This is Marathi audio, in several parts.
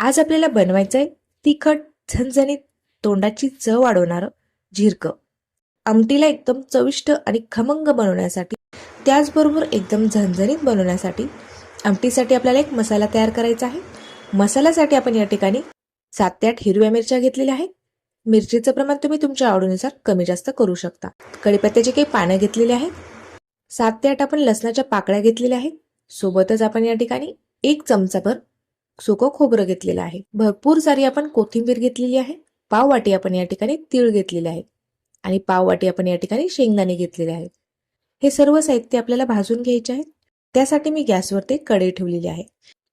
आज आपल्याला बनवायचं आहे तिखट झणझणीत तोंडाची चव वाढवणारं झिरकं आमटीला एकदम चविष्ट आणि खमंग बनवण्यासाठी त्याचबरोबर एकदम झणझणीत बनवण्यासाठी आमटीसाठी आपल्याला एक मसाला तयार करायचा आहे. मसाल्यासाठी आपण या ठिकाणी सात ते आठ हिरव्या मिरच्या घेतलेल्या आहेत. मिरचीचं प्रमाण तुम्ही तुमच्या आवडीनुसार कमी जास्त करू शकता. कढीपत्त्याची काही पानं घेतलेली आहेत. सात ते आठ आपण लसणाच्या पाकळ्या घेतलेल्या आहेत. सोबतच आपण या ठिकाणी एक चमचाभर सुकं खोबरं घेतलेलं आहे. भरपूर सारी आपण कोथिंबीर घेतलेली आहे. पाव वाटी आपण या ठिकाणी तीळ घेतलेले आहे. आणि पाव वाटी आपण या ठिकाणी शेंगदाणे घेतलेले आहेत. हे सर्व साहित्य आपल्याला भाजून घ्यायचे आहे त्यासाठी मी गॅसवरती कढई ठेवलेली आहे.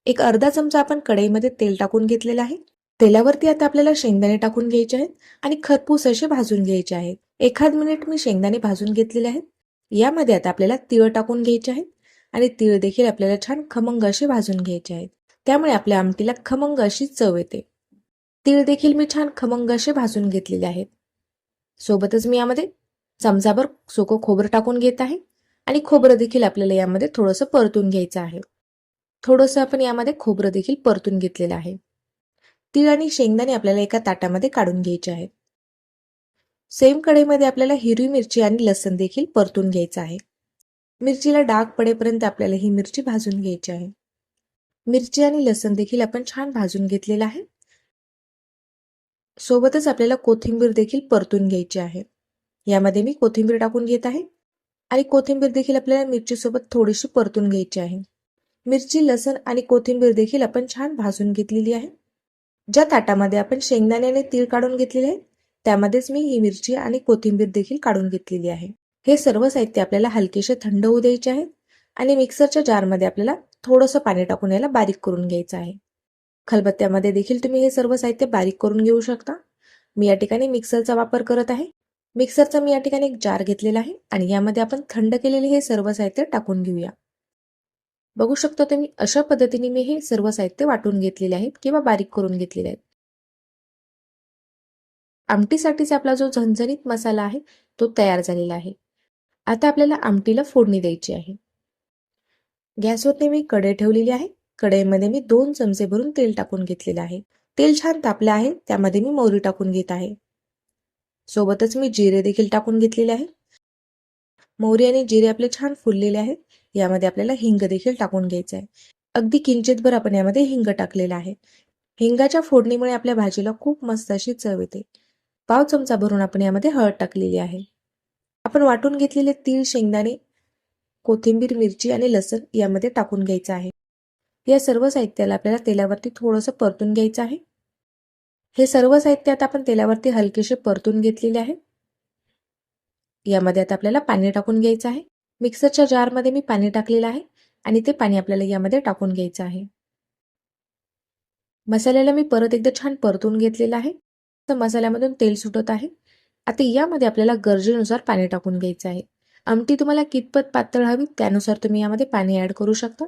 एक अर्धा चमचा आपण कढईमध्ये तेल टाकून घेतलेलं आहे. तेलावरती आता आपल्याला शेंगदाणे टाकून घ्यायचे आहेत आणि खरपूस असे भाजून घ्यायचे आहेत. एखाद मिनिट मी शेंगदाणे भाजून घेतलेले आहेत. यामध्ये आता आपल्याला तिळ टाकून घ्यायचे आहेत. आणि तिळ देखील आपल्याला छान खमंग असे भाजून घ्यायचे आहेत. त्यामुळे आपल्या आमटीला खमंग अशी चव येते. तीळ देखील मी छान खमंग असे भाजून घेतलेले आहेत. सोबतच मी यामध्ये चमचाभर सुकं खोबरं टाकून घेत आहे आणि खोबरं देखील आपल्याला यामध्ये थोडंसं परतून घ्यायचं आहे. थोडंसं आपण यामध्ये खोबरं देखील परतून घेतलेलं आहे. तीळ आणि शेंगदाणे आपल्याला एका ताटामध्ये काढून घ्यायचे आहेत. सेम कढईमध्ये आपल्याला हिरवी मिरची आणि लसण देखील परतून घ्यायचं आहे. मिरचीला डाग पडेपर्यंत आपल्याला ही मिरची भाजून घ्यायची आहे. मिरची आणि लसण देखील आपण छान भाजून घेतलेलं आहे. सोबतच आपल्याला कोथिंबीर देखील परतून घ्यायची आहे. यामध्ये मी कोथिंबीर टाकून घेत आहे आणि कोथिंबीर देखील आपल्याला मिरचीसोबत थोडीशी परतून घ्यायची आहे. मिरची लसण आणि कोथिंबीर देखील आपण छान भाजून घेतलेली आहे. ज्या ताटामध्ये आपण शेंगदाणे आणि तीळ काढून घेतलेले आहे त्यामध्येच मी ही मिरची आणि कोथिंबीर देखील काढून घेतलेली आहे. हे सर्व साहित्य आपल्याला हलकेसे थंड होऊ द्यायचे आहे आणि मिक्सरच्या जारमध्ये आपल्याला थोडंसं पाणी टाकून याला बारीक करून घ्यायचं आहे. खलबत्त्यामध्ये देखील तुम्ही हे सर्व साहित्य बारीक करून घेऊ शकता. मी या ठिकाणी मिक्सरचा वापर करत आहे. मिक्सरचा मी या ठिकाणी एक जार घेतलेला आहे आणि यामध्ये आपण थंड केलेले हे सर्व साहित्य टाकून घेऊया. बघू शकता तुम्ही अशा पद्धतीने मी हे सर्व साहित्य वाटून घेतलेले आहेत किंवा बारीक करून घेतलेले आहेत. आमटीसाठीचा आपला जो झणझणीत मसाला आहे तो तयार झालेला आहे. आता आपल्याला आमटीला फोडणी द्यायची आहे. गॅसवरती मी कढई ठेवलेली आहे. कढईमध्ये मी दोन चमचे भरून तेल टाकून घेतलेलं आहे. तेल छान तापले आहे. त्यामध्ये मी मोहरी टाकून घेत आहे. सोबतच मी जिरे देखील टाकून घेतलेले आहे. मोहरी आणि जिरे आपले छान फुललेले आहेत. यामध्ये आपल्याला हिंग देखील टाकून घ्यायचं आहे अगदी किंचितभर आपण यामध्ये हिंग टाकलेला आहे. हिंगाच्या फोडणीमुळे आपल्या भाजीला खूप मस्त अशी चव येते. पाव चमचा भरून आपण यामध्ये हळद टाकलेली आहे. आपण वाटून घेतलेले तीळ शेंगदाणे कोथिंबीर मिरची आणि लसण यामध्ये टाकून घ्यायचं आहे. या सर्व साहित्याला आपल्याला तेलावरती थोडंसं परतून घ्यायचं आहे. हे सर्व साहित्य आता आपण तेलावरती हलकेसे परतून घेतलेले आहे. यामध्ये आता आपल्याला पाणी टाकून घ्यायचं आहे. मिक्सरच्या जारमध्ये मी पाणी टाकलेलं आहे आणि ते पाणी आपल्याला यामध्ये टाकून घ्यायचं आहे. मसाल्याला मी परत एकदा छान परतून घेतलेलं आहे. तर मसाल्यामधून तेल सुटत आहे. आता यामध्ये आपल्याला गरजेनुसार पाणी टाकून घ्यायचं आहे. आमटी तुम्हाला कितपत पातळ हवी त्यानुसार तुम्ही यामध्ये पाणी ॲड करू शकता.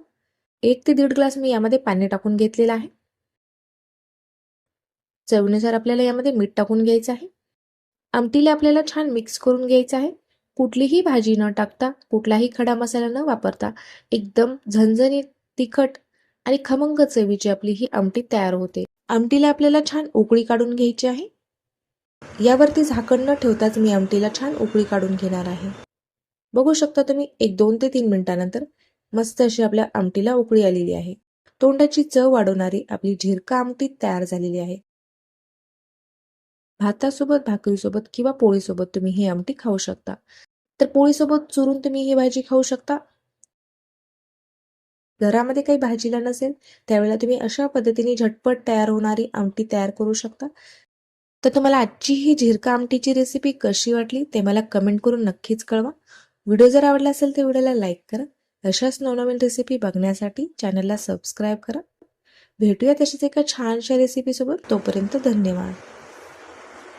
एक ते दीड ग्लास मी यामध्ये पाणी टाकून घेतलेलं आहे. चवीनुसार आपल्याला यामध्ये मीठ टाकून घ्यायचं आहे. आमटीला आपल्याला छान मिक्स करून घ्यायचं आहे. कुठलीही भाजी न टाकता कुठलाही खडा मसाला न वापरता एकदम झणझणीत तिखट आणि खमंग चवीची आपली ही आमटी तयार होते. आमटीला आपल्याला छान उकळी काढून घ्यायची आहे. यावरती झाकण न ठेवताच मी आमटीला छान उकळी काढून घेणार आहे. बघू शकता तुम्ही एक दोन ते तीन मिनिटानंतर मस्त अशी आपल्या आमटीला उकळी आलेली आहे. तोंडाची चव वाढवणारी आपली झिरका आमटी तयार झालेली आहे. भातासोबत भाकरीसोबत किंवा पोळीसोबत तुम्ही ही आमटी खाऊ शकता. तर पोळीसोबत चुरून तुम्ही ही भाजी खाऊ शकता. घरामध्ये काही भाजीला नसेल त्यावेळेला तुम्ही अशा पद्धतीने झटपट तयार होणारी आमटी तयार करू शकता. तर तुम्हाला आजची ही झिरका आमटीची रेसिपी कशी वाटली ते मला कमेंट करून नक्कीच कळवा. व्हिडिओ जर आवडला असेल तर व्हिडिओला लाईक करा. अशाच नवनवीन रेसिपी बघण्यासाठी चॅनलला सबस्क्राईब करा. भेटूया तशीच एका छानशा रेसिपीसोबत तोपर्यंत धन्यवाद.